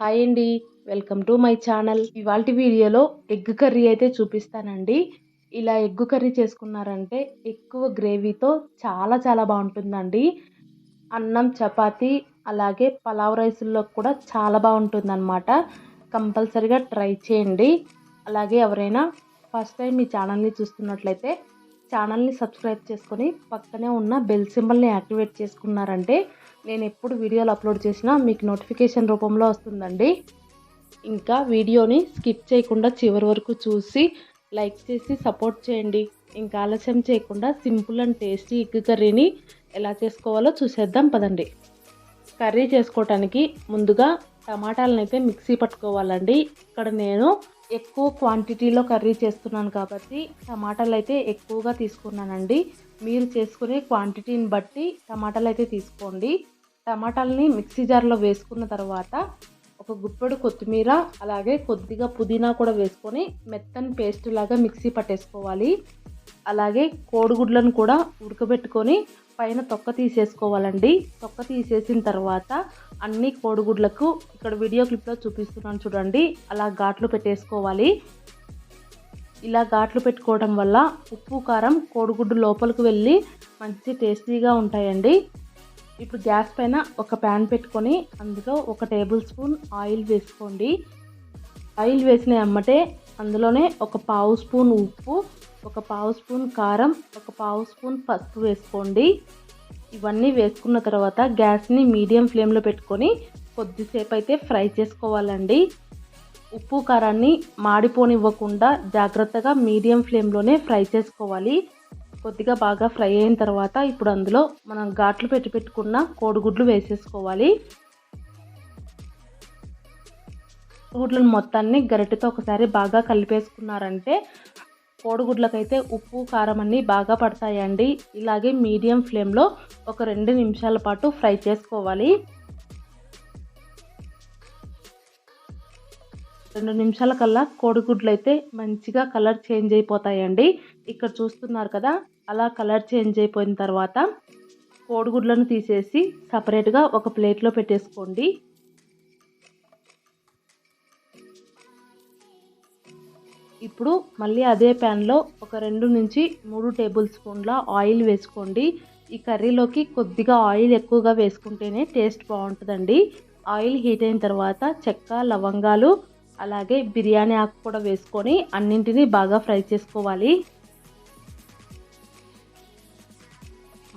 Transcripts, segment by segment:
Hi అండి. Welcome to my channel. ఇవాళ వీడియోలో ఎగ్ కర్రీ అయితే చూపిస్తానండి. ఇలా ఎగ్ కర్రీ చేసుకున్నారంటే ఎక్కువ గ్రేవీతో చాలా చాలా బాగుంటుందండి. అన్నం చపాతీ అలాగే పలావ్ రైస్లో కూడా చాలా బాగుంటుంది అనమాట కంపల్సరిగా ట్రై చేయండి. అలాగే ఎవరైనా ఫస్ట్ టైం మీ ఛానల్ని చూస్తున్నట్లయితే ఛానల్ని సబ్స్క్రైబ్ చేసుకొని పక్కనే ఉన్న బెల్ సింబల్ని యాక్టివేట్ చేసుకున్నారంటే నేను ఎప్పుడు వీడియోలు అప్లోడ్ చేసినా మీకు నోటిఫికేషన్ రూపంలో వస్తుందండి. ఇంకా వీడియోని స్కిప్ చేయకుండా చివరి వరకు చూసి లైక్ చేసి సపోర్ట్ చేయండి. ఇంకా ఆలస్యం చేయకుండా సింపుల్ అండ్ టేస్టీ ఎగ్ కర్రీని ఎలా చేసుకోవాలో చూసేద్దాం పదండి. కర్రీ చేసుకోవటానికి ముందుగా టమాటాలను అయితే మిక్సీ పట్టుకోవాలండి. ఇక్కడ నేను ఎక్కువ క్వాంటిటీలో కర్రీ చేస్తున్నాను కాబట్టి టమాటాలు అయితే ఎక్కువగా తీసుకున్నానండి. మీరు చేసుకునే క్వాంటిటీని బట్టి టమాటాలు అయితే తీసుకోండి. టమాటాలని మిక్సీ జార్లో వేసుకున్న తర్వాత ఒక గుప్పెడు కొత్తిమీర అలాగే కొద్దిగా పుదీనా కూడా వేసుకొని మెత్తని పేస్ట్ లాగా మిక్సీ పట్టేసుకోవాలి. అలాగే కోడిగుడ్లను కూడా ఉడకబెట్టుకొని పైన తొక్క తీసేసుకోవాలండి. తొక్క తీసేసిన తర్వాత అన్ని కోడిగుడ్లకు ఇక్కడ వీడియో క్లిప్లో చూపిస్తున్నాను చూడండి. అలా ఘాట్లు పెట్టేసుకోవాలి. ఇలా ఘాట్లు పెట్టుకోవడం వల్ల ఉప్పు కారం కోడిగుడ్డు లోపలికి వెళ్ళి మంచి టేస్టీగా ఉంటాయండి. ఇప్పుడు గ్యాస్ పైన ఒక ప్యాన్ పెట్టుకొని అందులో ఒక టేబుల్ స్పూన్ ఆయిల్ వేసుకోండి. ఆయిల్ వేసిన ఎమ్మటే అందులోనే ఒక పావు స్పూన్ ఉప్పు ఒక పావు స్పూన్ కారం ఒక పావు స్పూన్ పసుపు వేసుకోండి. ఇవన్నీ వేసుకున్న తర్వాత గ్యాస్ని మీడియం ఫ్లేమ్లో పెట్టుకొని కొద్దిసేపు అయితే ఫ్రై చేసుకోవాలండి. ఉప్పు కారాన్ని మాడిపోనివ్వకుండా జాగ్రత్తగా మీడియం ఫ్లేమ్లోనే ఫ్రై చేసుకోవాలి. కొద్దిగా బాగా ఫ్రై అయిన తర్వాత ఇప్పుడు అందులో మనం ఘాట్లు పెట్టి పెట్టుకున్న కోడిగుడ్లు వేసేసుకోవాలి. కోడిగుడ్లను మొత్తాన్ని గరిటెతో ఒకసారి బాగా కలిపేసుకున్నారంటే కోడిగుడ్లకైతే ఉప్పు కారం అన్నీ బాగా పడతాయండి. ఇలాగే మీడియం ఫ్లేమ్లో ఒక రెండు నిమిషాల పాటు ఫ్రై చేసుకోవాలి. రెండు నిమిషాల కల్లా కోడిగుడ్లు అయితే మంచిగా కలర్ చేంజ్ అయిపోతాయండి. ఇక్కడ చూస్తున్నారు కదా అలా కలర్ చేంజ్ అయిపోయిన తర్వాత కోడిగుడ్లను తీసేసి సపరేట్గా ఒక ప్లేట్లో పెట్టేసుకోండి. ఇప్పుడు మళ్ళీ అదే ప్యాన్లో ఒక రెండు నుంచి మూడు టేబుల్ స్పూన్ల ఆయిల్ వేసుకోండి. ఈ కర్రీలోకి కొద్దిగా ఆయిల్ ఎక్కువగా వేసుకుంటేనే టేస్ట్ బాగుంటుందండి. ఆయిల్ హీట్ అయిన తర్వాత చెక్క లవంగాలు అలాగే బిర్యానీ ఆకు కూడా వేసుకొని అన్నింటినీ బాగా ఫ్రై చేసుకోవాలి.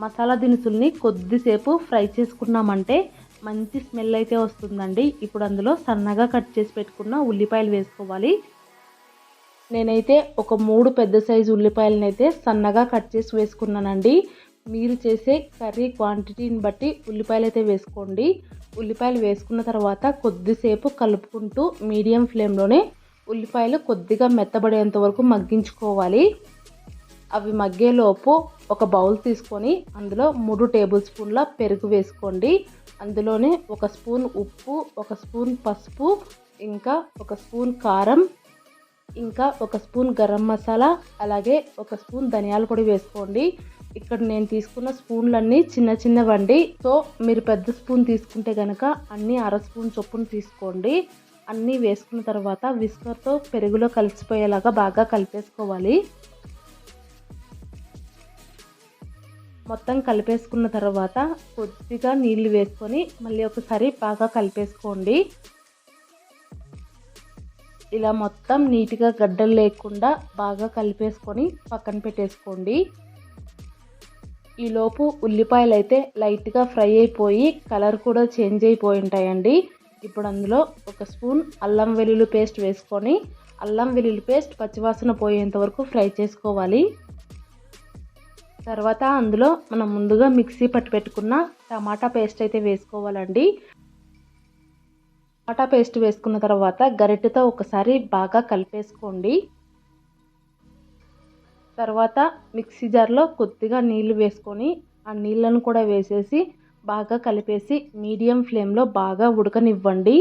మసాలా దినుసుల్ని కొద్దిసేపు ఫ్రై చేసుకున్నామంటే మంచి స్మెల్ అయితే వస్తుందండి. ఇప్పుడు అందులో సన్నగా కట్ చేసి పెట్టుకున్న ఉల్లిపాయలు వేసుకోవాలి. నేనైతే ఒక మూడు పెద్ద సైజు ఉల్లిపాయలను అయితే సన్నగా కట్ చేసి వేసుకున్నానండి. మీరు చేసే కర్రీ క్వాంటిటీని బట్టి ఉల్లిపాయలు అయితే వేసుకోండి. ఉల్లిపాయలు వేసుకున్న తర్వాత కొద్దిసేపు కలుపుకుంటూ మీడియం ఫ్లేమ్లోనే ఉల్లిపాయలు కొద్దిగా మెత్తబడేంత వరకు మగ్గించుకోవాలి. అవి మగ్గేలోపు ఒక బౌల్ తీసుకొని అందులో మూడు టేబుల్ స్పూన్ల పెరుగు వేసుకోండి. అందులోనే ఒక స్పూన్ ఉప్పు ఒక స్పూన్ పసుపు ఇంకా ఒక స్పూన్ కారం ఇంకా ఒక స్పూన్ గరం మసాలా అలాగే ఒక స్పూన్ ధనియాల పొడి వేసుకోండి. ఇక్కడ నేను తీసుకున్న స్పూన్లన్నీ చిన్న చిన్నవండి. సో మీరు పెద్ద స్పూన్ తీసుకుంటే కనుక అన్నీ అర స్పూన్ చొప్పున తీసుకోండి. అన్నీ వేసుకున్న తర్వాత విస్కర్తో పెరుగులో కలిసిపోయేలాగా బాగా కలిపేసుకోవాలి. మొత్తం కలిపేసుకున్న తర్వాత కొద్దిగా నీళ్ళు వేసుకొని మళ్ళీ ఒకసారి బాగా కలిపేసుకోండి. ఇలా మొత్తం నీట్గా గడ్డలు లేకుండా బాగా కలిపేసుకొని పక్కన పెట్టేసుకోండి. ఈలోపు ఉల్లిపాయలు అయితే లైట్గా ఫ్రై అయిపోయి కలర్ కూడా చేంజ్ అయిపోయి ఉంటాయండి. ఇప్పుడు అందులో ఒక స్పూన్ అల్లం వెల్లుల్లి పేస్ట్ వేసుకొని అల్లం వెల్లుల్లి పేస్ట్ పచ్చివాసన పోయేంత వరకు ఫ్రై చేసుకోవాలి. తర్వాత అందులో మనం ముందుగా మిక్సీ పట్టి పెట్టుకున్న టమాటా పేస్ట్ అయితే వేసుకోవాలండి. టమాటా పేస్ట్ వేసుకున్న తర్వాత గరిటెతో ఒకసారి బాగా కలిపేసుకోండి. తర్వాత మిక్సీ జార్లో కొద్దిగా నీళ్ళు వేసుకొని ఆ నీళ్ళను కూడా వేసేసి బాగా కలిపేసి మీడియం ఫ్లేమ్లో బాగా ఉడకనివ్వండి.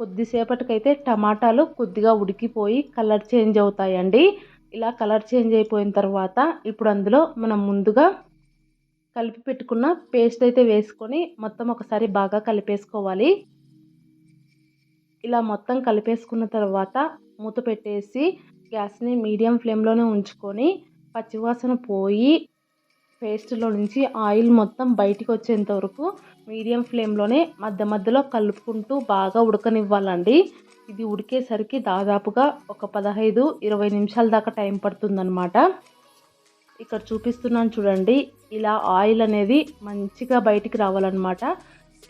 కొద్దిసేపటికైతే టమాటాలు కొద్దిగా ఉడికిపోయి కలర్ చేంజ్ అవుతాయండి. ఇలా కలర్ చేంజ్ అయిపోయిన తర్వాత ఇప్పుడు అందులో మనం ముందుగా కలిపి పెట్టుకున్న పేస్ట్ అయితే వేసుకొని మొత్తం ఒకసారి బాగా కలిపేసుకోవాలి. ఇలా మొత్తం కలిపేసుకున్న తర్వాత మూత పెట్టేసి గ్యాస్ని మీడియం ఫ్లేమ్లోనే ఉంచుకొని పచ్చివాసన పోయి పేస్ట్లో నుంచి ఆయిల్ మొత్తం బయటికి వచ్చేంత వరకు మీడియం ఫ్లేమ్లోనే మధ్య మధ్యలో కలుపుకుంటూ బాగా ఉడకనివ్వాలండి. ఇది ఉడికేసరికి దాదాపుగా ఒక పదహైదు ఇరవై నిమిషాల దాకా టైం పడుతుందన్నమాట. ఇక్కడ చూపిస్తున్నాను చూడండి ఇలా ఆయిల్ అనేది మంచిగా బయటికి రావాలన్నమాట.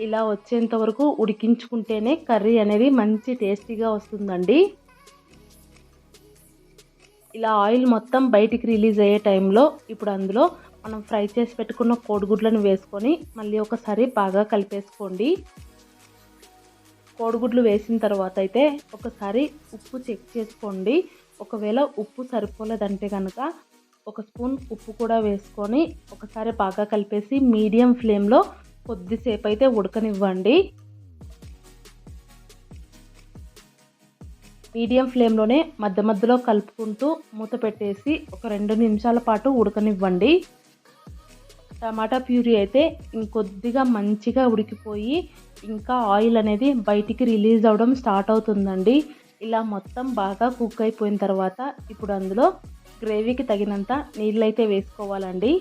ఇలా వచ్చేంత వరకు ఉడికించుకుంటేనే కర్రీ అనేది మంచి టేస్టీగా వస్తుందండి. ఇలా ఆయిల్ మొత్తం బయటికి రిలీజ్ అయ్యే టైంలో ఇప్పుడు అందులో మనం ఫ్రై చేసి పెట్టుకున్న కోడిగుడ్లను వేసుకొని మళ్ళీ ఒకసారి బాగా కలిపేసుకోండి. కోడిగుడ్లు వేసిన తర్వాత అయితే ఒకసారి ఉప్పు చెక్ చేసుకోండి. ఒకవేళ ఉప్పు సరిపోలేదంటే కనుక ఒక స్పూన్ ఉప్పు కూడా వేసుకొని ఒకసారి బాగా కలిపేసి మీడియం ఫ్లేమ్లో కొద్దిసేపు అయితే ఉడకనివ్వండి. మీడియం ఫ్లేమ్లోనే మధ్య మధ్యలో కలుపుకుంటూ మూత పెట్టేసి ఒక రెండు నిమిషాల పాటు ఉడకనివ్వండి. టమాటా ప్యూరీ అయితే ఇంకొద్దిగా మంచిగా ఉడికిపోయి ఇంకా ఆయిల్ అనేది బయటికి రిలీజ్ అవ్వడం స్టార్ట్ అవుతుందండి. ఇలా మొత్తం బాగా కుక్ అయిపోయిన తర్వాత ఇప్పుడు అందులో గ్రేవీకి తగినంత నీళ్ళైతే వేసుకోవాలండి.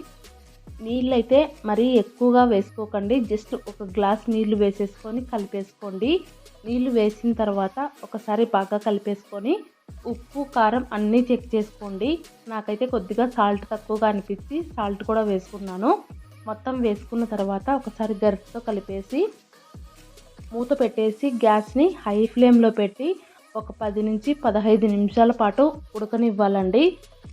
నీళ్ళైతే మరీ ఎక్కువగా వేసుకోకండి. జస్ట్ ఒక గ్లాస్ నీళ్ళు వేసేసుకొని కలిపేసుకోండి. నీళ్ళు వేసిన తర్వాత ఒకసారి బాగా కలిపేసుకొని ఉప్పు కారం అన్నీ చెక్ చేసుకోండి. నాకైతే కొద్దిగా సాల్ట్ తక్కువగా అనిపించి సాల్ట్ కూడా వేసుకున్నాను. మొత్తం వేసుకున్న తర్వాత ఒకసారి గరిటతో కలిపేసి మూత పెట్టేసి గ్యాస్ని హై ఫ్లేమ్లో పెట్టి ఒక పది నుంచి పదహైదు నిమిషాల పాటు ఉడకనివ్వాలండి.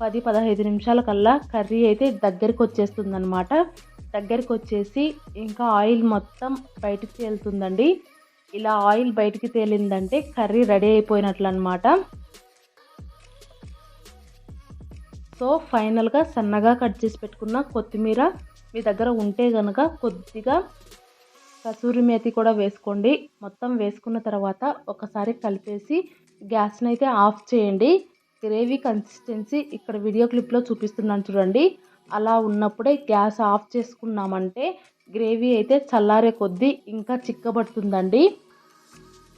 పది పదహైదు నిమిషాల కల్లా కర్రీ అయితే దగ్గరికి వచ్చేస్తుందన్నమాట. దగ్గరికి వచ్చేసి ఇంకా ఆయిల్ మొత్తం బయటికి తేలుతుందండి ఇలా ఆయిల్ బయటికి తేలిందంటే కర్రీ రెడీ అయిపోయినట్లు అనమాట సో ఫైనల్గా సన్నగా కట్ చేసి పెట్టుకున్న కొత్తిమీర మీ దగ్గర ఉంటే కనుక కొద్దిగా కసూరి మేతి కూడా వేసుకోండి. మొత్తం వేసుకున్న తర్వాత ఒకసారి కలిపేసి గ్యాస్ని అయితే ఆఫ్ చేయండి. గ్రేవీ కన్సిస్టెన్సీ ఇక్కడ వీడియో క్లిప్లో చూపిస్తున్నాను చూడండి. అలా ఉన్నప్పుడే గ్యాస్ ఆఫ్ చేసుకున్నామంటే గ్రేవీ అయితే చల్లారే కొద్దీ ఇంకా చిక్కబడుతుందండి.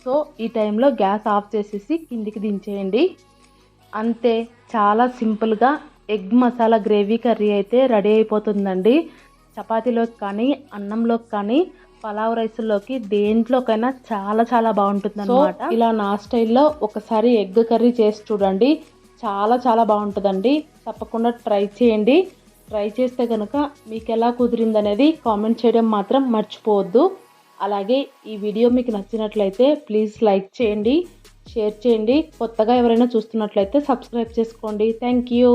సో ఈ టైంలో గ్యాస్ ఆఫ్ చేసేసి కిందికి దించేయండి. అంతే చాలా సింపుల్గా ఎగ్ మసాలా గ్రేవీ కర్రీ అయితే రెడీ అయిపోతుందండి. చపాతీలోకి కానీ అన్నంలోకి కానీ పలావ్ రైస్లోకి దేంట్లోకైనా చాలా చాలా బాగుంటుంది అనమాట ఇలా నా స్టైల్లో ఒకసారి ఎగ్ కర్రీ చేసి చూడండి. చాలా చాలా బాగుంటుందండి. తప్పకుండా ట్రై చేయండి. ట్రై చేస్తే కనుక మీకు ఎలా కుదిరింది అనేది కామెంట్ చేయడం మాత్రం మర్చిపోవద్దు. అలాగే ఈ వీడియో మీకు నచ్చినట్లయితే ప్లీజ్ లైక్ చేయండి షేర్ చేయండి. కొత్తగా ఎవరైనా చూస్తున్నట్లయితే సబ్స్క్రైబ్ చేసుకోండి. Thank you.